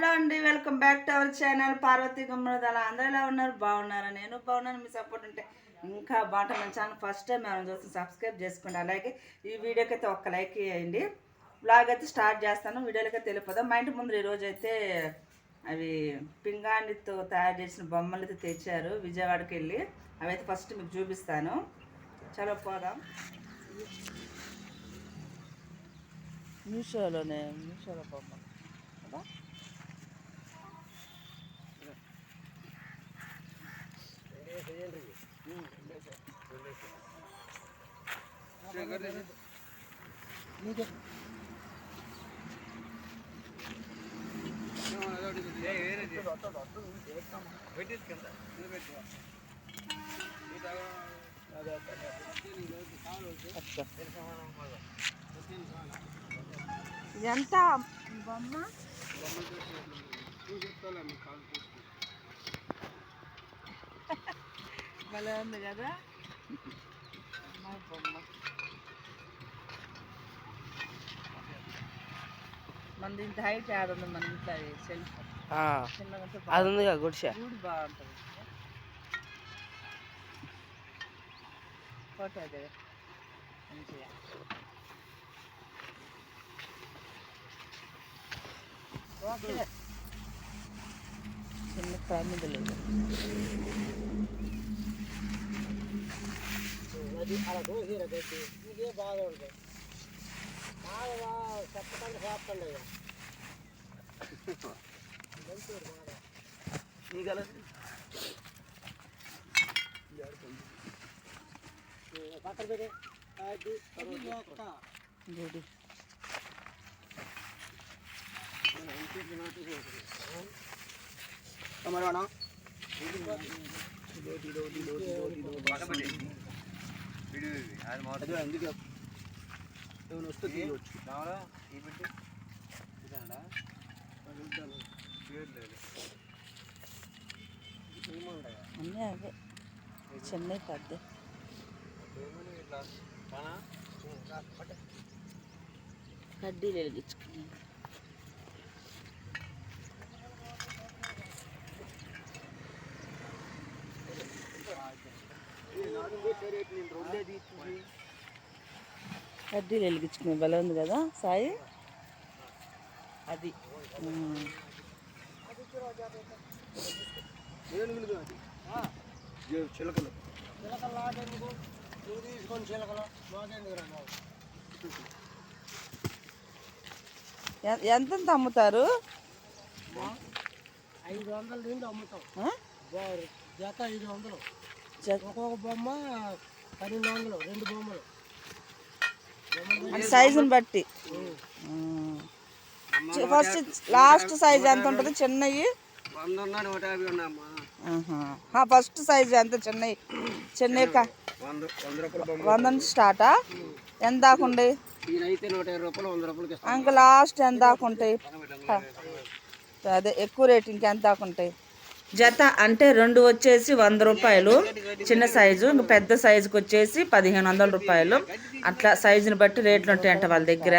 Hello అండి welcome back to our channel. Parvati Gummadidala అందరూ ఎలా ఉన్నారు? బాగున్నారా? నేను బాగున్నాను. మీ సపోర్ట్ ఉంటే ఇంకా బాగుంటుంది మన ఛానల్ ఫస్ట్ టైం మనం చూసి సబ్స్క్రైబ్ చేసుకోండి. అలాగే ఈ వీడియోకి అయితే ఒక్క లైక్ చేయండి బ్లాగ్ అయితే స్టార్ట్ చేస్తాను. వీడియోలకి తెలియపోదాం మా ఇంటి ముందు ఈరోజు అయితే అవి పింగాణితో తయారు చేసిన బొమ్మలు అయితే తెచ్చారు విజయవాడకి వెళ్ళి. అవి అయితే ఫస్ట్ మీకు చూపిస్తాను. చలో పోదాం. మీషోలోనే మీషోలో బొమ్మలు కదా ఎంత? బొమ్మ? భలే ఉంది కదా? బొమ్మ. మన ఇంత హైట్ యాడ్ ఉంది మన ఇంట్లో సెల్ఫ్ చిన్నగా ఉంటే అది ఉందిగా గుడిసె గూడు బాగుంటుంది ఫోటో అదే మంచిగా ఓకే చిన్న ఫ్యామిలీ లేదు అది అలా కోసి రకట్టి ఇదే బాగా ఉంటుంది బాగా చెప్పకుండా చేస్తండి అది గుడి ఏమైనా వస్తే తీయవచ్చు. అన్నీ అవే. చెన్నై పెద్ద కడ్డీలు వెలిగించుకుని కడ్డీలు వెలిగించుకునే భలే ఉంది కదా సాయి? అది. చిలకలు చిలకలు లాగేందుకు నువ్వు తీసుకొని చిలకలు మాకేందుకు రా బాబు ఎ- ఎంతెంత అమ్ముతారు? ఐదు వందల నుండి అమ్ముతాం జత ఐదు వందలు. ఒక్కొక్క బొమ్మ పన్నెండు వందలు రెండు బొమ్మలు. అంటే సైజుని బట్టి. ఫస్ట్ లాస్ట్ సైజ్ ఎంత ఉంటుంది? చిన్నవి ఫస్ట్ సైజ్ ఎంత? చిన్నవి కా వంద నుంచి స్టార్టా ఎంత దాకా ఉండి ఇంకా లాస్ట్ ఎంత దాకా ఉంటాయి. అదే ఎక్కువ రేట్ ఇంకెంత దాకా ఉంటాయి? జత అంటే రెండు వచ్చేసి వంద రూపాయలు. చిన్న సైజు ఇంకా పెద్ద సైజుకి వచ్చేసి పదిహేను వందల రూపాయలు. అట్లా సైజుని బట్టి రేట్లు ఉంటాయంట వాళ్ళ దగ్గర.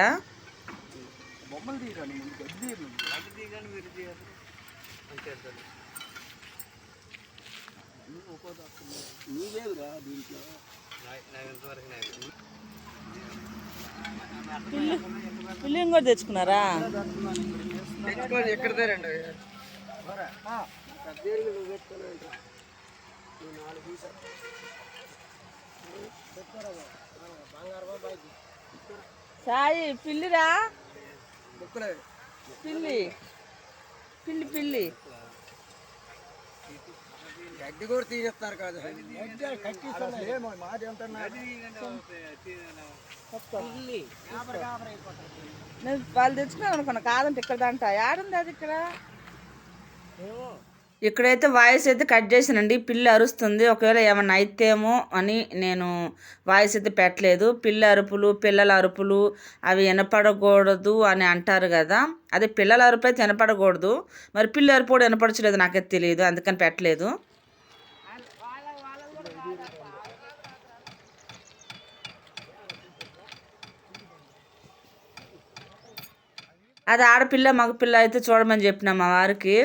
పిల్లిని కూడా తెచ్చుకున్నారా పెద్దేళ్ళు పెట్టుకొని నాలుగు తీసా సాయి పిల్లిరా? బుక్కలే పిల్లి. పిల్లి పిల్లి. గడ్డి కూడా తీసేస్తారు కాదు. వాళ్ళు తెచ్చుకున్నాను అనుకున్నా. కాదంటే ఇక్కడ దంట. యాడుంది అది ఇక్కడ? ఇక్కడైతే వాయిస్ అయితే కట్ చేసానండి పిల్ల అరుస్తుంది. ఒకవేళ ఏమన్నా అయితేమో అని నేను వాయిస్ అయితే పెట్టలేదు. పిల్ల అరుపులు పిల్లల అరుపులు అవి వినపడకూడదు అని అంటారు కదా. అదే పిల్లల అరుపు అయితే వినపడకూడదు. మరి పిల్ల అరుపు కూడా వినపడచలేదు నాకైతే తెలియదు. అందుకని పెట్టలేదు. అది ఆడపిల్ల మగపిల్ల అయితే చూడమని చెప్పిన మా వారికి.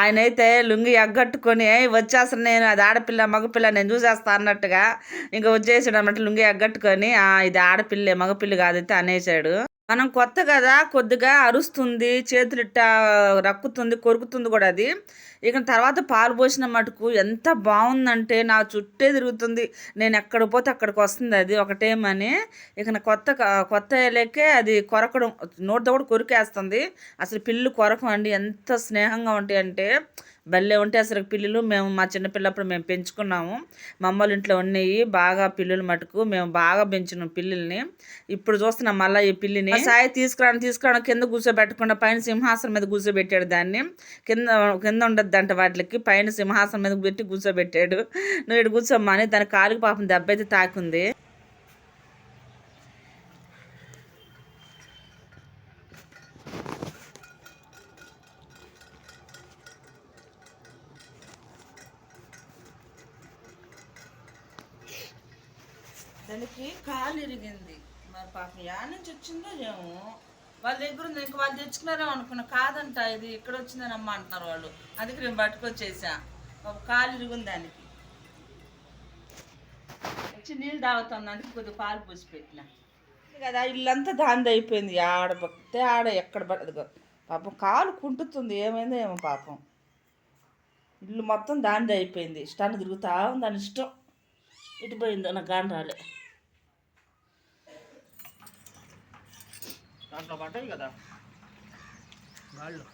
ఆయన అయితే లుంగి ఎగ్గట్టుకొని వచ్చేస్తాను నేను అది ఆడపిల్ల మగపిల్ల నేను చూసేస్తా అన్నట్టుగా ఇంకా వచ్చేసాడు అన్నట్టు లుంగి ఎగ్గట్టుకొని. ఇది ఆడపిల్లే మగపిల్ల కాదైతే అనేసాడు. మనం కొత్త కదా కొద్దిగా అరుస్తుంది చేతులు ఇట్టా రక్కుతుంది కొరుకుతుంది కూడా అది. ఇక తర్వాత పాలు పోసిన మటుకు ఎంత బాగుందంటే నా చుట్టే తిరుగుతుంది. నేను ఎక్కడ పోతే అక్కడికి వస్తుంది అది ఒకటేమని ఇక కొత్త కొత్త లేకే అది కొరకడం నోటితో కూడా కొరికేస్తుంది. అసలు పిల్లు కొరకం అండి ఎంత స్నేహంగా ఉంటాయంటే అంటే భలే ఉంటే అసలు పిల్లులు మేము మా చిన్నపిల్లప్పుడు మేము పెంచుకున్నాము. మా ఇంట్లో ఉన్నాయి బాగా పిల్లులు మటుకు. మేము బాగా పెంచినాం పిల్లుల్ని. ఇప్పుడు చూస్తున్నాం మళ్ళీ ఈ పిల్లిని. సాయి తీసుకురాను తీసుకురాను కింద కూర్చోబెట్టకుండా పైన సింహాసనం మీద కూర్చోబెట్టాడు దాన్ని. కింద కింద ఉండద్దు అంట వాటికి. పైన సింహాసనం మీద పెట్టి కూర్చోబెట్టాడు. నువ్వు ఇటు కూర్చోమ్మా అని దాని కాలుకి పాపం దెబ్బ అయితే తాకుంది దానికి కాలు ఇరిగింది మరి పాపం యా నుంచి వచ్చిందో ఏమో. వాళ్ళ దగ్గర ఉంది ఇంకా వాళ్ళు తెచ్చుకున్నారేమో అనుకున్నా. కాదంట ఇది ఇక్కడ వచ్చిందని అమ్మ అంటున్నారు వాళ్ళు. అందుకే నేను పట్టుకొచ్చేసా. ఒక కాలు ఇరుగుంది దానికి. వచ్చి నీళ్ళు తాగుతుంది అందుకే కొద్దిగా పాలు పోసి పెట్టిన. కదా ఇల్లంతా దాంది అయిపోయింది. ఆడ పడితే ఆడ ఎక్కడ పడదు పాపం కాలు కుంటుతుంది. ఏమైందో ఏమో పాపం. ఇల్లు మొత్తం దాంది అయిపోయింది. ఇష్టాన్ని తిరుగుతా ఉంది దాని ఇష్టం. ఇటు పోయిందో నాకు గాని రాలే. దాంట్లో పడ్డాయి కదా. వాళ్ళు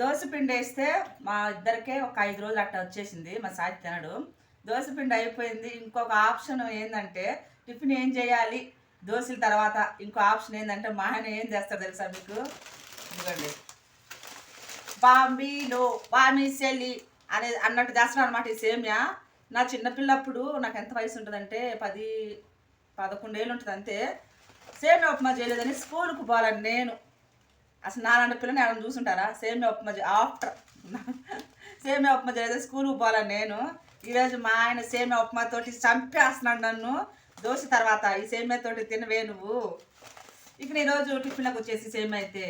దోశ పిండి వేస్తే మా ఇద్దరికే ఒక ఐదు రోజులు అట్లా వచ్చేసింది మా సాయి తినడు. దోశ పిండి అయిపోయింది. ఇంకొక ఆప్షన్ ఏంటంటే టిఫిన్ ఏం చేయాలి? దోశల తర్వాత ఇంకో ఆప్షన్ ఏంటంటే మా ఆయన ఏం చేస్తారు తెలుసా మీకు? ఇదిగోండి. బాంబీలో బామిసెలి అనేది అన్నట్టు చేస్తున్నాను అనమాట ఈ సేమ్యా. నా చిన్నపిల్లప్పుడు నాకు ఎంత వయసు ఉంటుందంటే పది పదకొండేళ్ళు ఉంటుంది అంతే సేమియా ఉప్మా చేయలేదని స్కూల్కి పోవాలని నేను. అసలు నాలాంటి పిల్లని ఎవరైనా చూసుంటారా? సేమియా ఉప్మా చే- ఆఫ్టర్. సేమియా ఉప్మా చేయలేదు స్కూల్కి పోవాలని నేను. ఈరోజు మా ఆయన సేమియా ఉప్మా తోటి చంపేస్తున్నాడు నన్ను. దోశ తర్వాత ఈ సేమియా తోటి తినవే నువ్వు. ఇక నేను ఈరోజు టిఫిన్లకు వచ్చేసి సేమ్ అయితే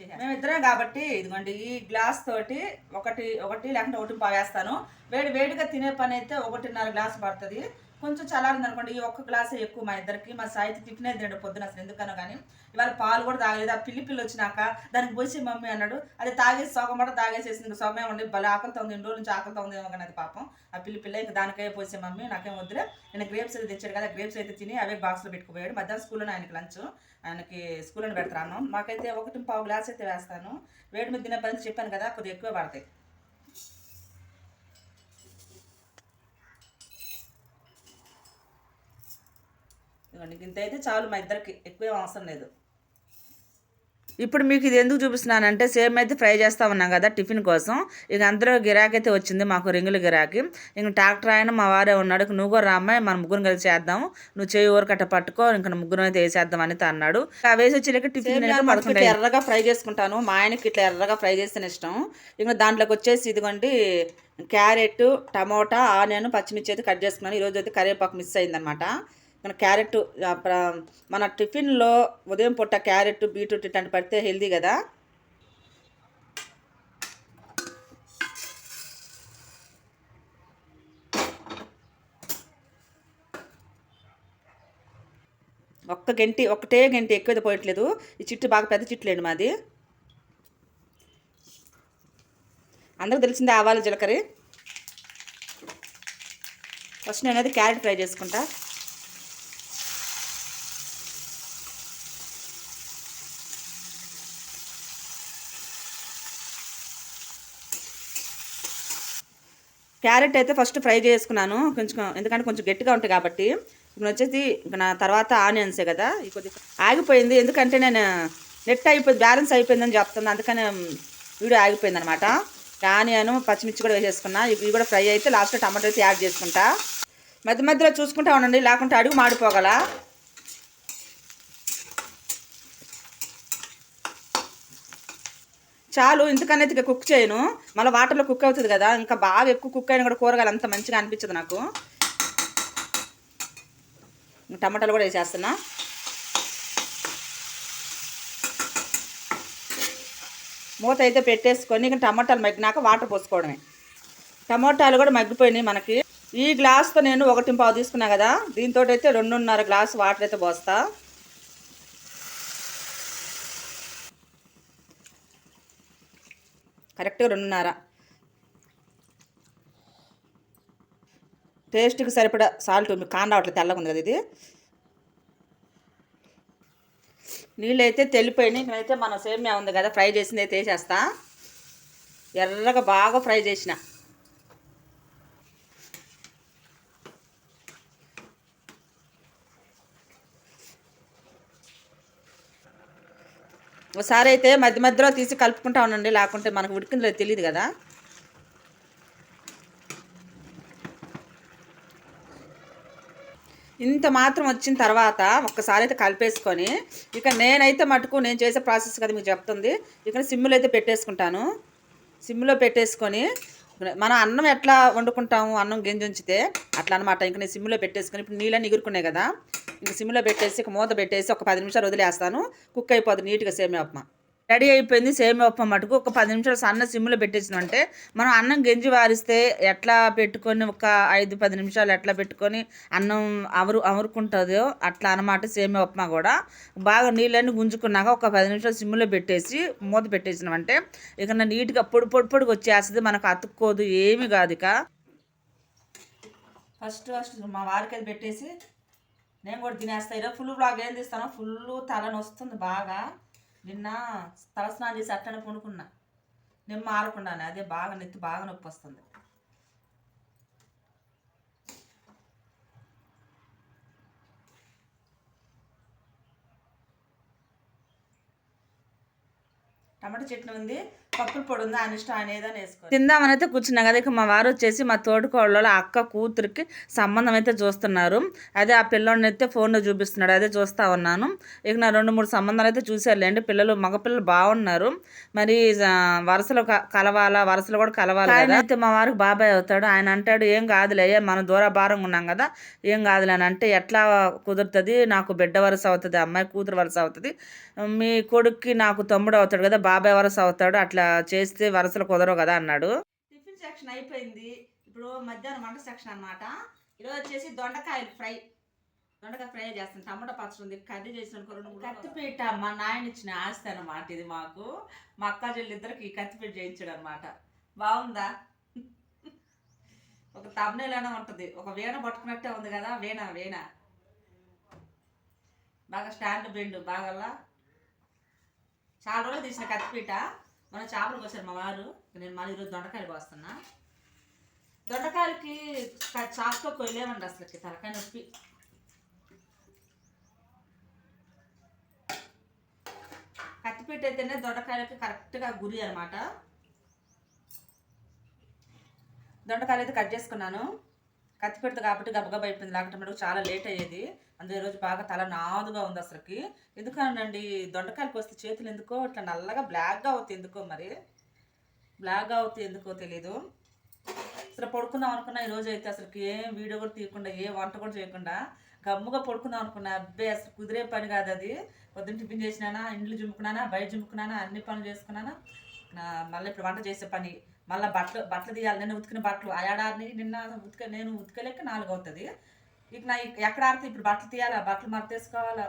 మేము మేమిద్దరం కాబట్టి ఇదిగోండి ఈ గ్లాస్ తోటి ఒకటి ఒకటి లేకుంటే ఒకటి పావేస్తాను వేడి వేడిగా తినే పని అయితే ఒకటిన్నర గ్లాస్ పడుతుంది. కొంచెం చల్లారింది అనుకోండి. ఈ ఒక్క గ్లాసే ఎక్కువ మా ఇద్దరికి. మా సాయికి టిఫిన్ అయితే తినడు పొద్దున అసలు ఎందుకనో కానీ ఇవాళ పాలు కూడా తాగలేదు. ఆ పిల్లి పిల్లి వచ్చినాక దానికి పోసి మమ్మీ అన్నాడు. అది తాగేసి సోగం కూడా తాగేసేసింది. ఇంకా సగమే ఉండి భలే ఆకలితో ఉంది. ఎన్ని రోజుల నుంచి ఆకలితో ఉంది ఏమో కానీ అది పాపం. ఆ పిల్లి పిల్ల ఇంకా దానికే పోసే మమ్మీ. నాకేం వద్దులే. నేను గ్రేప్స్ అయితే తెచ్చాడు కదా. గ్రేప్స్ అయితే తిని అవే బాక్స్లో పెట్టుకుపోయాడు. మధ్యాహ్నం స్కూల్లో ఆయనకి లంచ్. ఆయనకి స్కూల్లో పెడతాను. మాకైతే ఒకటి పావు గ్లాస్ అయితే వేస్తాను. వేడి మీద తినే పని చెప్పాను కదా కొద్దిగా ఎక్కువ పడతాయి. ఇంత అయితే చాలు మా ఇద్దరికి ఎక్కువ అవసరం లేదు. ఇప్పుడు మీకు ఇది ఎందుకు చూపిస్తున్నానంటే సేమ్ అయితే ఫ్రై చేస్తా ఉన్నాం కదా టిఫిన్ కోసం. ఇక అందరూ గిరాకీ అయితే వచ్చింది మాకు రింగుల గిరాకీ. ఇంక ట్రాక్టర్ ఆయన మా వారే ఉన్నాడు ఇక నువ్వు కూడా రామ్మాయి మన ముగ్గురు కలిసి చేద్దాం. నువ్వు చేయి ఊరకట్ట పట్టుకో ఇంకా ముగ్గురు అయితే వేసేద్దాం అని అన్నాడు. ఆ వేసి వచ్చేలాక టిఫిన్ ఇట్లా ఎర్రగా ఫ్రై చేసుకుంటాను మా ఆయనకి ఇట్లా ఎర్రగా ఫ్రై చేస్తే ఇష్టం. ఇంకా దాంట్లోకి వచ్చేసి ఇదిగోండి క్యారెట్ టమోటా ఆనియన్ పచ్చిమిర్చి అయితే కట్ చేసుకున్నాను. ఈరోజు అయితే కరివేపాకు మిస్ అయిందనమాట. మన క్యారెట్ మన టిఫిన్లో ఉదయం పూట క్యారెట్ బీట్రూట్ ఇట్లాంటి పడితే హెల్దీ కదా? ఒక్క గంటి ఒకటే గంటి ఎక్కువ పోయట్లేదు. ఈ చిట్టు బాగా పెద్ద చిట్లేండి మాది. అందరికి తెలిసిందే ఆవాలు జీలకర్ర? ఫస్ట్ నేనైతే క్యారెట్ ఫ్రై చేసుకుంటా. క్యారెట్ అయితే ఫస్ట్ ఫ్రై చేసుకున్నాను. కొంచెం ఎందుకంటే కొంచెం గట్టిగా ఉంటాయి కాబట్టి. ఇప్పుడు వచ్చేసి నా తర్వాత ఆనియన్సే కదా. ఇది ఆగిపోయింది. ఎందుకంటే నేను నెట్ అయిపోయింది బ్యాలెన్స్ అయిపోయిందని చెప్తుంది అందుకని వీడియో ఆగిపోయింది అనమాట ఆనియన్ పచ్చిమిర్చి కూడా వేసేసుకున్నా. ఇవి కూడా ఫ్రై అయితే లాస్ట్ టమాటో అయితే యాడ్ చేసుకుంటా. మధ్య మధ్యలో చూసుకుంటా ఉండండి. లేకుంటే అడుగు మాడిపోగల. చాలు ఎందుకన్నా ఇక కుక్ చేయను. మళ్ళీ వాటర్లో కుక్ అవుతుంది కదా ఇంకా బాగా ఎక్కువ కుక్ అయినా కూడా కూరగాయలు అంత మంచిగా అనిపించదు నాకు. టమాటాలు కూడా వేసేస్తున్నా. మూత అయితే పెట్టేసుకొని ఇంకా టమాటాలు మగ్గినాక వాటర్ పోసుకోవడమే. టమాటాలు కూడా మగ్గిపోయినాయి మనకి. ఈ గ్లాస్తో నేను ఒకటి పావు తీసుకున్నా కదా దీంతో అయితే రెండున్నర గ్లాస్ వాటర్ అయితే పోస్తాను కరెక్ట్గా రెండున్నర. టేస్ట్కి సరిపడా సాల్ట్ మీకు కాన్ రావట్లేదు. తెల్లగా ఉంది కదా ఇది. నీళ్ళు అయితే తెల్లిపోయినాయి. ఇక్కడైతే మన సేమ్యా ఉంది కదా. ఫ్రై చేసింది అయితే వేసేస్తా ఎర్రగా బాగా ఫ్రై చేసిన. ఒకసారి అయితే మధ్య మధ్యలో తీసి కలుపుకుంటా ఉండండి లేకుంటే మనకు ఉడికిందో తెలియదు కదా. ఇంత మాత్రం వచ్చిన తర్వాత ఒక్కసారి అయితే కలిపేసుకొని ఇక నేనైతే మటుకు నేను చేసే ప్రాసెస్ కదా మీకు చెప్తుంది. ఇక్కడ సిమ్లో అయితే పెట్టేసుకుంటాను. సిమ్లో పెట్టేసుకొని మన అన్నం ఎట్లా వండుకుంటాము అన్నం గింజ ఉంచితే అట్లా అనమాట ఇంక నేను సిమ్లో పెట్టేసుకొని ఇప్పుడు నీళ్ళని ఎగురుకున్నాయి కదా. ఇంక సిమ్లో పెట్టేసి ఇక మూత పెట్టేసి ఒక పది నిమిషాలు వదిలేస్తాను. కుక్ అయిపోతుంది నీట్గా సేమియా ఉప్మా. రెడీ అయిపోయింది సేమియా ఉప్మా మటుకు. ఒక పది నిమిషాలు సన్న సిమ్లో పెట్టేసినామంటే మనం అన్నం గెంజి వారిస్తే ఎట్లా పెట్టుకొని ఒక ఐదు పది నిమిషాలు ఎట్లా పెట్టుకొని అన్నం అవరు అవరుకుంటుందో అట్లా అనమాట సేమియా ఉప్మా కూడా. బాగా నీళ్ళన్నీ గుంజుకున్నాక ఒక పది నిమిషాలు సిమ్లో పెట్టేసి మూత పెట్టేసినామంటే ఇక నీట్గా పొడి పొడి పొడిగా వచ్చేస్తుంది. మనకు అతుక్కోదు ఏమి కాదు ఇక. ఫస్ట్ ఫస్ట్ మా వారికి అది పెట్టేసి నేను కూడా తినేస్తా. ఈరోజు ఫుల్ బ్లాగ్ ఏం తీస్తాను ఫుల్ తలని వస్తుంది బాగా. నిన్న తలస్నానం చేసి అట్టనే పండుకున్నా. నేను ఆరకుండానే అదే బాగా నెత్తి బాగా నొప్పి వస్తుంది. టమాటా చట్నీ ఉంది. పప్పుల పొడి ఉంది ఆయన ఇష్టం ఆయన ఏదైనా వేసుకో తిందామని అయితే కూర్చున్నా కదా ఇక మా వారు వచ్చేసి మా తోడుకోళ్ళ అక్క కూతురికి సంబంధం అయితే చూస్తున్నారు. అదే ఆ పిల్లోడిని అయితే ఫోన్లో చూపిస్తున్నాడు అదే చూస్తా ఉన్నాను. ఇక నా రెండు మూడు సంబంధాలు అయితే చూసారులేండి పిల్లలు మగపిల్లలు బాగున్నారు. మరి వరుసలో కలవాలా వరుసలో కూడా కలవాలి ఆయన అయితే మా వారికి బాబాయ్ అవుతాడు. ఆయన అంటాడు ఏం కాదులే మనం దూర భారంగా ఉన్నాం కదా. ఏం కాదులే అని అంటే ఎట్లా కుదురుతుంది? నాకు బిడ్డ వరుస అవుతుంది అమ్మాయి కూతురు వరుస అవుతుంది. మీ కొడుక్కి నాకు తమ్ముడు అవుతాడు కదా బాబాయ్ వరుస అవుతాడు అట్లా చేస్తే వరుసలు కుదరవు కదా అన్నాడు. టిఫిన్ సెక్షన్ అయిపోయింది. ఇప్పుడు మధ్యాహ్నం వంట సెక్షన్ అన్నమాట. ఈరోజు వచ్చేసి దొండకాయలు ఫ్రై. దొండకాయ ఫ్రై చేస్తాను. టమాటా పచ్చడి ఉంది. కర్రీ చేసిన రెండు కత్తిపీట మా నాయన ఇచ్చిన ఆస్తి అనమాట ఇది మాకు. మా అక్క చెల్లిద్దరికి ఈ కత్తిపీట చేయించాడు అనమాట బాగుందా? ఒక తమ్నేలానే ఉంటుంది. ఒక వీణ పట్టుకున్నట్టే ఉంది కదా వీణ వీణ. బాగా స్టాండ్ బెండ్ బాగా చాలా రోజులు తీసిన కత్తిపీట. మన చేపలు కోసారు మా వారు. నేను మళ్ళీ ఈరోజు దొండకాయలు కోస్తున్నా దొండకాయలకి క- చాకుతో కొయ్యలేమండి అసలుకి తలకాయ నొప్పి. కత్తిపీట అయితేనే దొండకాయలకి కరెక్ట్గా గురి అనమాట దొండకాయలు అయితే కట్ చేసుకున్నాను. కత్తిపీట కాబట్టి గబగబా అయిపోయింది. లేకపోతే చాలా లేట్ అయ్యేది. అందులో ఈరోజు బాగా తల నాదుగా ఉంది అసలుకి. ఎందుకనండి? దొండకాయలకు వస్తే చేతులు ఎందుకో ఇట్లా నల్లగా బ్లాక్గా అవుతాయి ఎందుకో మరి. బ్లాక్గా అవుతాయి ఎందుకో తెలీదు. అసలు పడుకుందాం అనుకున్నా ఈరోజు అయితే అసలుకి ఏం వీడియో కూడా తీయకుండా ఏ వంట కూడా చేయకుండా గమ్ముగా పడుకుందాం అనుకున్నా. అబ్బే అసలు కుదిరే పని కాదు అది. పొద్దున్న టిఫిన్ చేసినానా ఇండ్లు జుమ్ముకున్నానా బయట జుమ్ముకున్నానా అన్ని పనులు చేసుకున్నానా? మళ్ళీ ఇప్పుడు వంట చేసే పని. మళ్ళీ బట్టలు బట్టలు తీయాలి. నేను ఉతికిన బట్టలు. ఆ ఏడాది నిన్న ఉతిక నేను ఉతికలేక నాలుగు అవుతుంది. ఇక నా ఎక్కడ ఆడితే ఇప్పుడు బట్టలు తీయాలా? బట్టలు మర్తేసుకోవాలా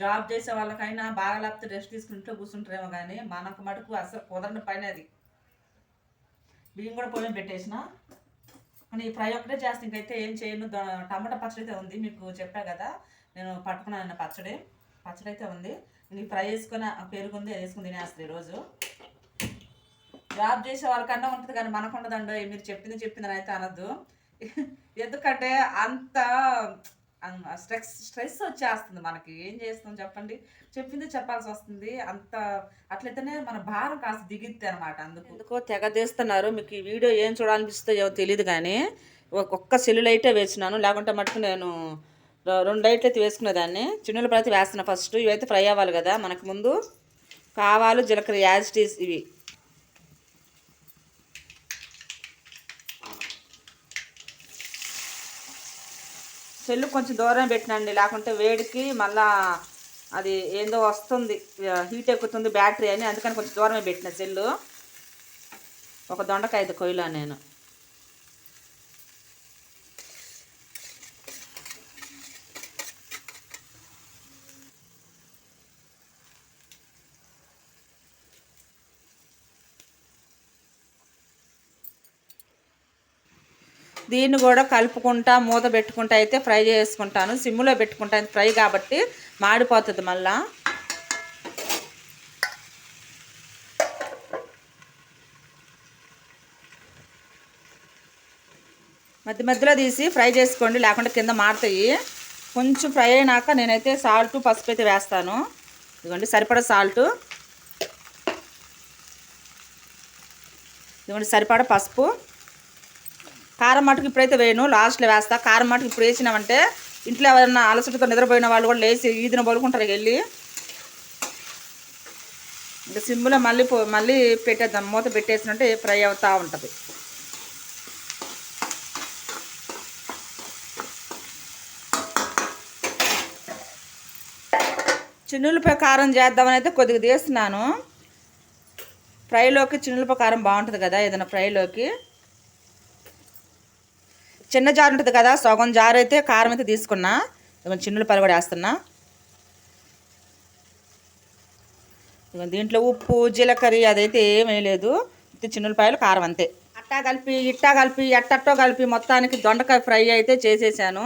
జాబ్ చేసే వాళ్ళకైనా బాగా లేకపోతే రెస్ట్ తీసుకుని ఇంట్లో కూర్చుంటారేమో కానీ మనకు మటుకు అసలు కుదరని పైన అది. బియ్యం కూడా పొలం పెట్టేసిన. కానీ ఈ ఫ్రై ఒకటే చేస్తాను ఇంకైతే ఏం చేయను. టమాటా పచ్చడి అయితే ఉంది. మీకు చెప్పా కదా. నేను పట్టుకున్నాను పచ్చడి. పచ్చడి అయితే ఉంది. ఇంక ఈ ఫ్రై వేసుకుని పెరుగుంది ఉంది అది వేసుకుని తినేస్తుంది ఈరోజు. జాబ్ చేసే వాళ్ళకన్నా ఉంటుంది కానీ మనకు ఉండదండి మీరు చెప్పింది చెప్పింది అని అయితే అనద్దు. ఎందుకంటే అంత స్ట్రెస్ స్ట్రెస్ వచ్చేస్తుంది మనకి. ఏం చేస్తాం చెప్పండి? చెప్పింది చెప్పాల్సి వస్తుంది. అంత అట్లయితేనే మన భారం కాస్త దిగిద్ది అనమాట అందుకు. ఎందుకో తెగ తీస్తున్నారు. మీకు ఈ వీడియో ఏం చూడాలనిపిస్తుందో ఏమో తెలియదు కానీ ఒక్క సెల్లు లైటే వేసినాను. లేకుంటే మటుకు నేను రెండు లైట్లు అయితే వేసుకునేదాన్ని. చిన్నుల ప్రతి వేస్తున్నా ఫస్ట్. ఇవైతే ఫ్రై అవ్వాలి కదా మనకు ముందు. కావాలు జీలకర్ర యాజిటీస్ ఇవి. సెల్లు కొంచెం దూరం పెట్టినండి. లేకుంటే వేడికి మళ్ళా అది ఏందో వస్తుంది. హీట్ ఎక్కుతుంది బ్యాటరీ అని. అందుకని కొంచెం దూరమే పెట్టిన సెల్లు. ఒక దొండకాయ అయితే కొయ్యలా నేను. దీన్ని కూడా కలుపుకుంటా మూత పెట్టుకుంటా అయితే ఫ్రై చేసుకుంటాను. సిమ్లో పెట్టుకుంటాను ఫ్రై కాబట్టి మాడిపోతుంది మళ్ళా. మధ్య మధ్యలో తీసి ఫ్రై చేసుకోండి లేకుంటే కింద మారుతాయి కొంచెం ఫ్రై అయినాక నేనైతే సాల్ట్ పసుపు అయితే వేస్తాను. ఇదిగోండి సరిపడా సాల్ట్. ఇదిగోండి సరిపడా పసుపు. కారం మటుకు ఇప్పుడైతే వేయను లాస్ట్లో వేస్తా. కారం మటుకు ఇప్పుడు వేసినామంటే ఇంట్లో ఎవరైనా అలసటతో నిద్రపోయిన వాళ్ళు కూడా లేచి ఈదిన పడుకుంటారు వెళ్ళి. ఇంకా సిమ్లో మళ్ళీ పో మళ్ళీ పెట్టేద్దాం. మూత పెట్టేసినట్టు ఫ్రై అవుతూ ఉంటుంది. చిన్నులపై కారం చేద్దామని అయితే కొద్దిగా తీస్తున్నాను. ఫ్రైలోకి చిన్నులపై కారం బాగుంటుంది కదా ఏదైనా ఫ్రైలోకి. చిన్న జారు ఉంటుంది కదా సగం జారు అయితే కారం అయితే తీసుకున్నా. చిన్నులపాయలు కూడా వేస్తున్నా. దీంట్లో ఉప్పు జీలకర్ర అదైతే ఏమీ లేదు. చిన్నులపాయలు కారం అంతే. అట్టా కలిపి ఇట్టా కలిపి ఎట్టట్టో కలిపి మొత్తానికి దొండకాయ ఫ్రై అయితే చేసేసాను.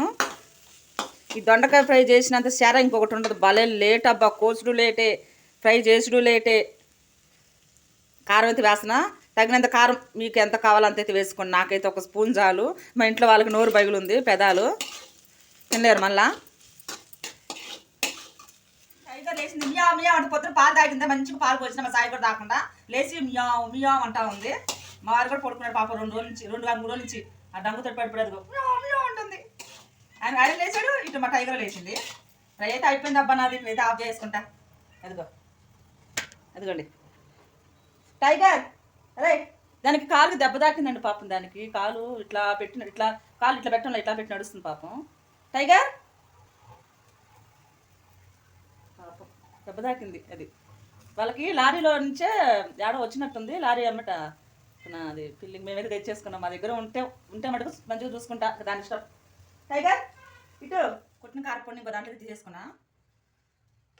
ఈ దొండకాయ ఫ్రై చేసినంత శార ఇంకొకటి ఉండదు. భలే లేట్ అబ్బా కోసుడు లేటే ఫ్రై చేసుడు లేటే. కారం అయితే వేసిన తగినంత కారం మీకు ఎంత కావాలో అయితే వేసుకోండి. నాకైతే ఒక స్పూన్ చాలు. మా ఇంట్లో వాళ్ళకి నోరు బయలుంది పెదాలు. తినలేరు మళ్ళా. టైగర్ లేచింది మియా మియా అంటే పొద్దున పాలు తాగిందా మంచిగా పాలు పోసిన మా సాయి కూడా తాకుండా లేచి మియా మియా అంటా ఉంది. మా వారు కూడా పడుకున్నాడు పాప రెండు రోజుల నుంచి రెండు మూడు రోజుల నుంచి. ఆ డంగుతో పడిపోలేదు మియా ఆయన ఆయన లేచాడు ఇటు మా టైగర్ లేచింది. ఫ్రై అయితే అయిపోయింది అబ్బా నాది అయితే ఆఫ్ చేసుకుంటా. అదిగో. అదిగోండి. టైగర్ అరే దానికి కాలుకి దెబ్బ తాకిందండి పాపం దానికి. కాలు ఇట్లా పెట్టిన ఇట్లా కాలు ఇట్లా పెట్టడం ఇట్లా పెట్టి నడుస్తుంది పాపం. టైగర్? పాపం దెబ్బ తాకింది అది. వాళ్ళకి లారీలో నుంచే ఏడో వచ్చినట్టుంది. లారీ అమ్మట నా అది పిల్లికి మేమైతే తెచ్చేసుకున్నాం. మా దగ్గర ఉంటే ఉంటే మటుకు మంచిగా చూసుకుంటా దాని ఇష్టం. టైగర్ ఇటు కొట్టిన కారపొడి ఇంకో దాంట్లో తీసేసుకున్నా.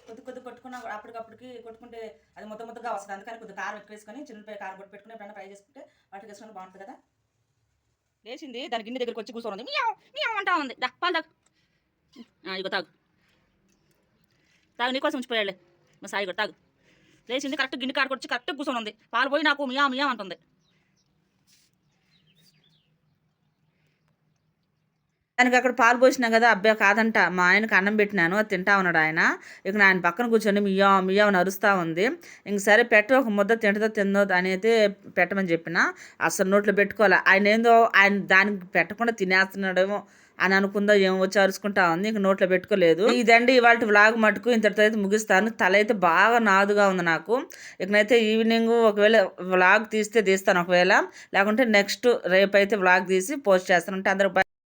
కొద్ది కొద్ది కొట్టుకున్నా అప్పటికప్పటికి కొట్టుకుంటే అది మొత్తం మొత్తగా వస్తుంది. అందుకని కొద్ది కారం ఎక్కువ వేసుకొని చిన్నపై కారం కొట్టి పెట్టుకుని ఎప్పుడైనా ఫ్రై చేసుకుంటే వాటికి వేసుకుని బాగుంటుంది కదా. లేచింది. దాని గిన్నె దగ్గరికి వచ్చి కూర్చోనుంది. ఉంది మియావ్ అంటా ఉంది. దా పాలు తాగు. ఇగో తాగు. తాగు నీకోసం ఉంచిపోయాడులే. మా సాయి కూడా తాగు. లేచింది కరెక్ట్ గిన్నె కాడ కరెక్ట్ కూర్చొని ఉంది పాలు పోయి నాకు మియా మియా అంటుంది. దానికి అక్కడ పాలు పోసినా కదా అబ్బాయి కాదంట మా ఆయనకు అన్నం పెట్టినాను అది తింటా ఉన్నాడు ఆయన. ఇక ఆయన పక్కన కూర్చొని మియా మియా అరుస్తూ ఉంది. ఇంక సరే పెట్ట ఒక ముద్ద తింటదో తిందో అనేది పెట్టమని చెప్పిన అసలు నోట్లో పెట్టుకోవాలి. ఆయన ఏందో ఆయన దానికి పెట్టకుండా తినేస్తున్నాడేమో అని అనుకుందా ఏమో వచ్చి అరుచుకుంటా ఉంది ఇంక నోట్లో పెట్టుకోలేదు. ఇదండి ఇవాళ వ్లాగ్ మటుకు ఇంతటితో అయితే ముగిస్తాను. తల అయితే బాగా నాదుగా ఉంది నాకు. ఇకనైతే ఈవినింగ్ ఒకవేళ వ్లాగ్ తీస్తే తీస్తాను ఒకవేళ. లేకుంటే నెక్స్ట్ రేపు అయితే వ్లాగ్ తీసి పోస్ట్ చేస్తాను. అంటే అందరూ